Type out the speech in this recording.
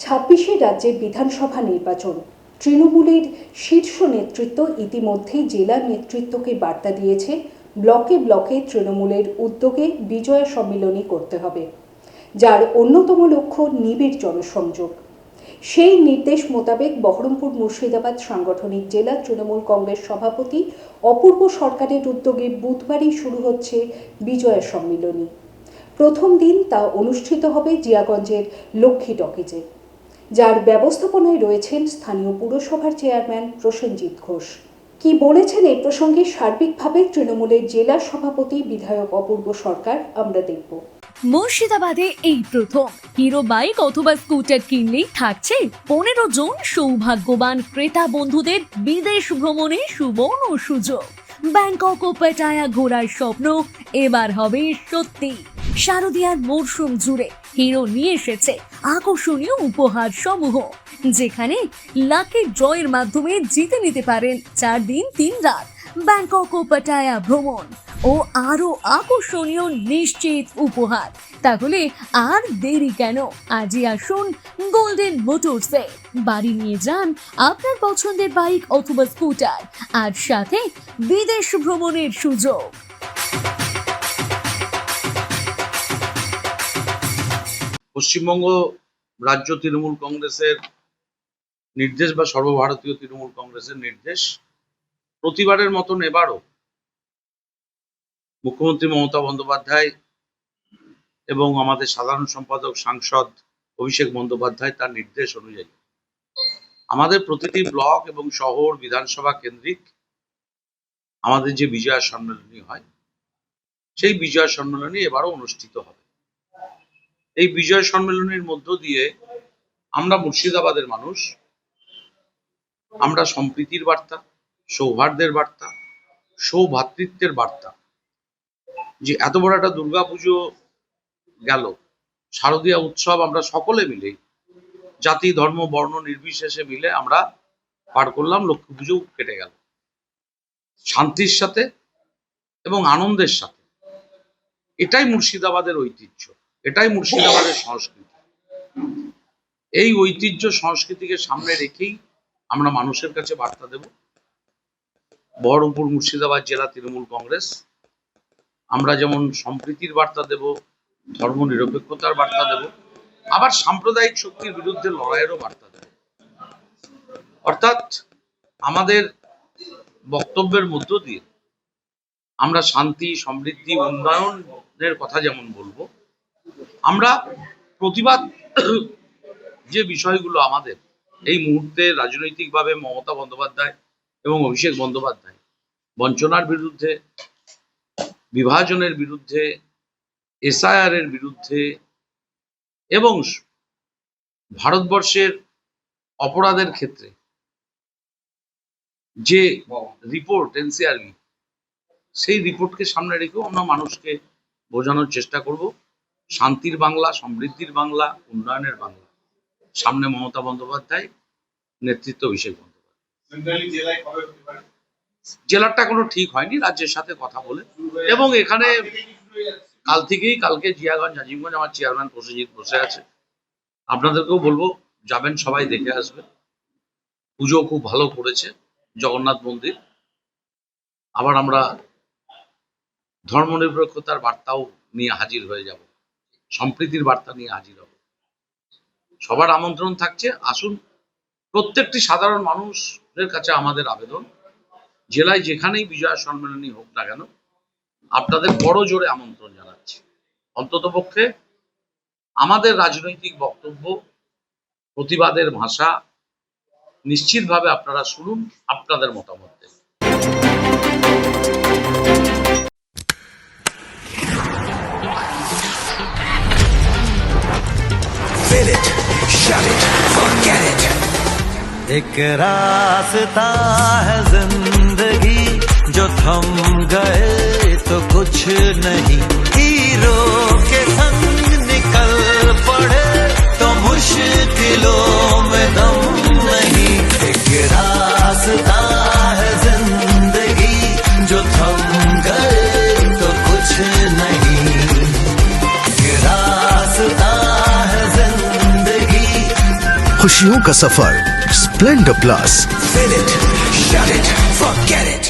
ছাব্বিশে রাজ্যের বিধানসভা নির্বাচন। তৃণমূলের শীর্ষ নেতৃত্ব ইতিমধ্যেই জেলা নেতৃত্বকে বার্তা দিয়েছে, ব্লকে ব্লকে তৃণমূলের উদ্যোগে বিজয় সম্মিলনী করতে হবে, যার অন্যতম লক্ষ্য নিবিড় জনসংযোগ। সেই নির্দেশ মোতাবেক বহরমপুর মুর্শিদাবাদ সাংগঠনিক জেলা তৃণমূল কংগ্রেস সভাপতি অপূর্ব সরকারের উদ্যোগে বুধবারই শুরু হচ্ছে বিজয় সম্মিলনী। প্রথম দিন তা অনুষ্ঠিত হবে জিয়াগঞ্জের লক্ষ্মী টকিজে যার ব্যবস্থাপনায় রয়েছেন স্থানীয় পুরসভার চেয়ারম্যান প্রসেনজিৎ ঘোষ। কি বলেছেন এই প্রসঙ্গে সার্বিকভাবে তৃণমূলের জেলা সভাপতি বিধায়ক অপূর্ব সরকার আমরা দেখব। মুর্শিদাবাদে এই প্রথম। হিরো বাইক অথবা স্কুটার কিনলেই থাকছে পনেরো জন সৌভাগ্যবান ক্রেতা বন্ধুদের বিদেশ ভ্রমণে সুবর্ণ সুযোগ। ব্যাংকক ও পেটায়া ঘোরার স্বপ্ন এবার হবে সত্যি। শারদিয়ার মরশুম জুড়ে হিরো নিয়ে এসেছে আকর্ষণীয় উপহার সমূহ, যেখানে লাকি ড্রয়ের মাধ্যমে জিতে নিতে পারেন চার দিন, তিন রাত, ব্যাংকক ও পাটায়া ভ্রমণ ও আরও আকর্ষণীয় নিশ্চিত উপহার। তাহলে আর দেরি কেন? আজই আসুন গোল্ডেন মোটরসে বাড়ি নিয়ে যান আপনার পছন্দের বাইক অথবা স্কুটার, আর সাথে বিদেশ ভ্রমণের সুযোগ। পশ্চিমবঙ্গ রাজ্য তৃণমূল কংগ্রেসের নির্দেশ বা সর্বভারতীয় তৃণমূল কংগ্রেসের নির্দেশ প্রতিবারের মতন এবারও মুখ্যমন্ত্রী মমতা বন্দ্যোপাধ্যায় এবং আমাদের সাধারণ সম্পাদক, সাংসদ অভিষেক বন্দ্যোপাধ্যায় তার নির্দেশ অনুযায়ী। আমাদের প্রতিটি ব্লক এবং শহর বিধানসভা কেন্দ্রিক আমাদের যে বিজয়া সম্মেলনী হয়, সেই বিজয়া সম্মেলনী এবারও অনুষ্ঠিত হবে। এই বিজয় সম্মেলনের মধ্য দিয়ে আমরা মুর্শিদাবাদের মানুষ, আমরা সম্প্রীতির বার্তা, সৌহার্দ্যের বার্তা, সৌভাতৃত্বের বার্তা। যে এত বড় একটা দুর্গাপুজো গেল, শারদীয়া উৎসব আমরা সকলে মিলে, জাতি, ধর্ম, বর্ণ নির্বিশেষে মিলে আমরা পার করলাম, লক্ষ্মী পুজো কেটে গেল। শান্তির সাথে এবং আনন্দের সাথে। এটাই মুর্শিদাবাদের ঐতিহ্য। এটাই মুর্শিদাবাদের সংস্কৃতি। এই ঐতিহ্য সংস্কৃতিকে সামনে রেখেই আমরা মানুষের কাছে বার্তা দেব। বহরমপুর মুর্শিদাবাদ জেলা তৃণমূল কংগ্রেস। আমরা যেমন সম্প্রীতির বার্তা দেব, ধর্ম নিরপেক্ষতার বার্তা দেব, আবার সাম্প্রদায়িক শক্তির বিরুদ্ধে লড়াইয়েরও বার্তা দেব। অর্থাৎ আমাদের বক্তব্যের মধ্য দিয়ে আমরা শান্তি, সমৃদ্ধি, উন্নয়নের কথা যেমন বলব আমরা প্রতিবাদ যে বিষয়গুলো আমাদের, এই মুহূর্তে রাজনৈতিকভাবে মমতা বন্দ্যোপাধ্যায় এবং অভিষেক বন্দ্যোপাধ্যায় বঞ্চনার বিরুদ্ধে, বিভাজনের বিরুদ্ধে এসআইআর এর বিরুদ্ধে এবং ভারতবর্ষের অপরাধের ক্ষেত্রে যে রিপোর্ট, এনসিআরবি, সেই রিপোর্টকে সামনে রেখেও আমরা মানুষকে বোঝানোর চেষ্টা করব। শান্তির বাংলা, সমৃদ্ধির বাংলা, উন্নয়নের বাংলা। সামনে মমতা বন্দ্যোপাধ্যায়, নেতৃত্ব অভিষেক বন্দ্যোপাধ্যায়। জেলারটা কোনো ঠিক হয়নি, রাজ্যের সাথে কথা বলে। এবং এখানে কাল থেকেই কালকে জিয়াগঞ্জ আজিমগঞ্জ আমার চেয়ারম্যান প্রসেনজিৎ বসে আছে। আপনাদেরকেও বলব, যাবেন, সবাই দেখে আসবেন পুজো খুব ভালো করেছে, জগন্নাথ মন্দির। আবার আমরা ধর্মনিরপেক্ষতার বার্তাও নিয়ে হাজির হয়ে যাব। সম্প্রীতির বার্তা নিয়ে হাজির হব। সবার আমন্ত্রণ থাকছে। আসুন, প্রত্যেকটি সাধারণ মানুষের কাছে আমাদের আবেদন। জেলায় যেখানেই বিজয়া সম্মেলনী হোক না কেন, আপনাদের বড় জোরে আমন্ত্রণ জানাচ্ছি। অন্তত পক্ষে আমাদের রাজনৈতিক বক্তব্য, প্রতিবাদের ভাষা, নিশ্চিতভাবে আপনারা শুনুন, আপনাদের মতামত দেন। एक रास्ता है ज़िंदगी जो थम गए तो कुछ नहीं। खुशियों का सफ़र Splendor plus fill it, shut it, forget it.